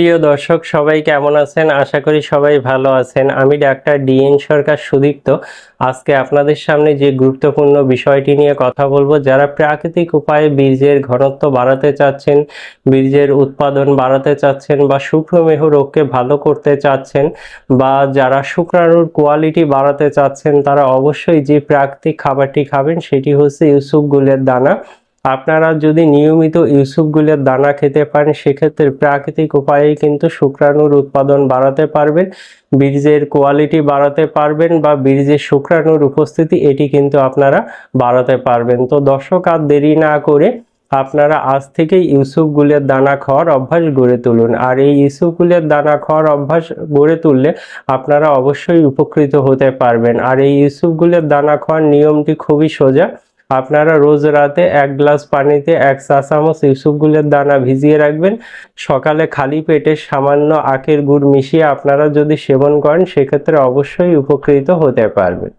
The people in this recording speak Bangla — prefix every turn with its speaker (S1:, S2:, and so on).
S1: প্রিয় দর্শক, সবাই কেমন আছেন? আশা করি সবাই ভালো আছেন। আমি ডাক্তার ডিএন সরকার সুদীপ্ত। আজকে আপনাদের সামনে যে গুরুত্বপূর্ণ বিষয়টি নিয়ে কথা বলব, যারা প্রাকৃতিক উপায়ে বীর্যের ঘনত্ব বাড়াতে চাচ্ছেন বীর্যের উৎপাদন বাড়াতে চাচ্ছেন বা শুক্রমেহ রোগকে ভালো করতে চাচ্ছেন বা যারা শুক্রাণুর কোয়ালিটি বাড়াতে চাচ্ছেন, তারা অবশ্যই যে প্রাকৃতিক খাবারটি খাবেন, সেটি হচ্ছে ইউসুফ গুলের দানা। আপনারা যদি নিয়মিত ইউসুফগুলের দানা খেতে পারেন, সেক্ষেত্রে প্রাকৃতিক উপায়েই কিন্তু শুক্রাণুর উৎপাদন বাড়াতে পারবেন বীর্যের কোয়ালিটি বাড়াতে পারবেন বা বীর্যের শুক্রাণুর উপস্থিতি এটি কিন্তু আপনারা বাড়াতে পারবেন। তো দর্শক, আর দেরি না করে আপনারা আজ থেকেই ইউসুফগুলের দানা খাওয়ার অভ্যাস গড়ে তুলুন। আর এই ইউসুফগুলের দানা খাওয়ার অভ্যাস গড়ে তুললে আপনারা অবশ্যই উপকৃত হতে পারবেন। আর এই ইউসুফগুলের দানা খাওয়ার নিয়মটি খুবই সোজা। আপনারা রোজ রাতে এক গ্লাস পানিতে এক চা চামচ ইউসুফগুলের দানা ভিজিয়ে রাখবেন। সকালে খালি পেটে সামান্য আখের গুড় মিশিয়ে আপনারা যদি সেবন করেন, সেক্ষেত্রে অবশ্যই উপকৃত হতে পারবেন।